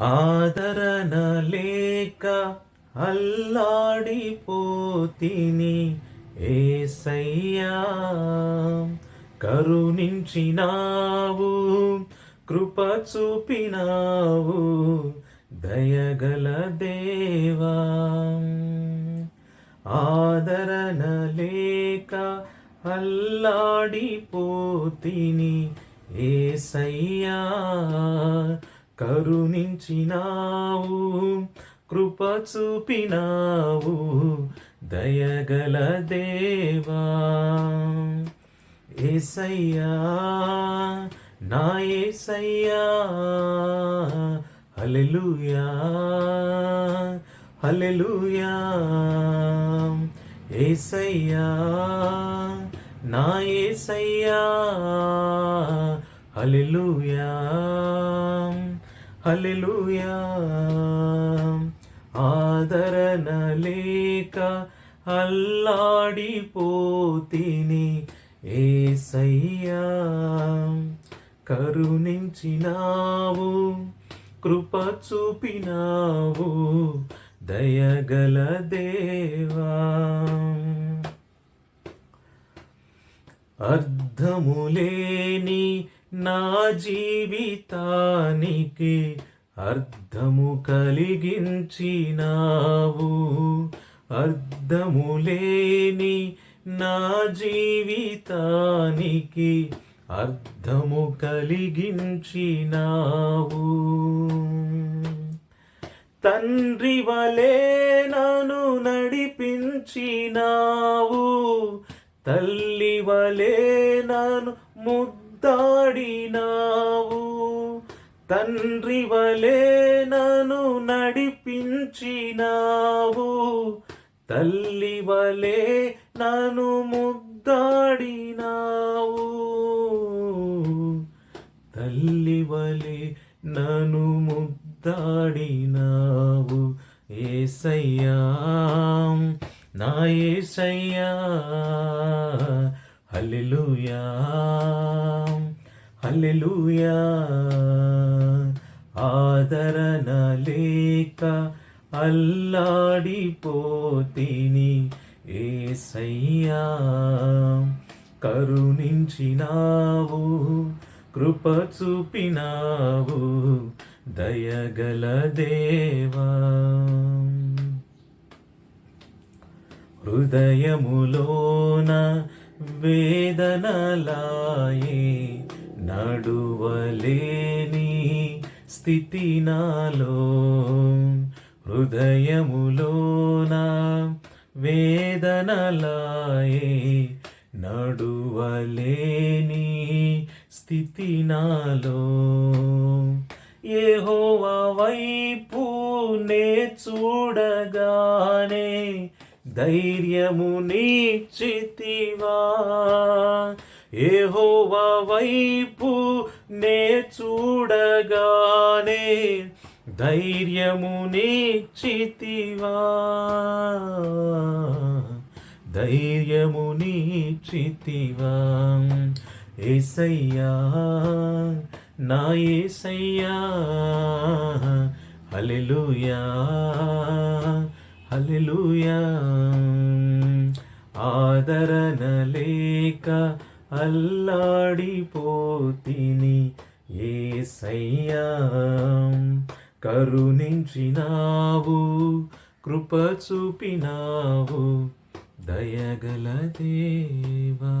ఆదరణ లేక అల్లాడిపోతిని ఏసయ్యా. కరుణించినావు కృప చూపినావు దయగల దేవా. ఆదరణ లేక అల్లాడిపోతిని ఏసయ్యా. కరుణించినావు కృప చూపినావు దయగల దేవా. ఏసయ్యా నా ఏసయ్యా హల్లెలూయా హల్లెలూయా. ఏసయ్యా నా ఏసయ్యా హల్లెలూయా. హల్లెలూయా. ఆదరణ లేక అల్లాడిపోతిని ఏసయ్యా. కరుణించినావు కృప చూపినావు దయగల దేవా. అర్థములేని నా జీవితానికి అర్థము కలిగించినావు. అర్థములేని నా జీవితానికి అర్థము కలిగించినావు. తండ్రి వలే నన్ను నడిపించినావు. తల్లి వలే నన్ను ముద్దాడినావు. తండ్రి వలే నన్ను నడిపించినావు. తల్లి వలే నన్ను ముద్దాడినావు. తల్లి వలే నన్ను ముద్దాడినావు. ఏసయ్యా నా ఏసయ్యా హల్లెలూయా. హల్లెలూయా. ఆదరణ లేక అల్లాడిపోతిని ఏసయ్యా. కరుణించినావు కృప చూపినావు దయగల దేవా. హృదయములోన వేదనలాయే నడువలేని స్థితి నాలో. హృదయములోన వేదనలాయే నడువలేని స్థితి నాలో. యెహోవా వైపు నే చూడగానే ధైర్యము నీచితివా ఏహోవా వైపు నే చూడగానే ధైర్యము నీచితివా ధైర్యము నీచితివా ఏసయ్యా నా ఏసయ్యా హల్లెలూయా. హల్లెలూయా ఆదరణ లేక అల్లాడిపోతిని ఏసయ్యా. కరుణించినావు కృప చూపినావు దయగల దేవా.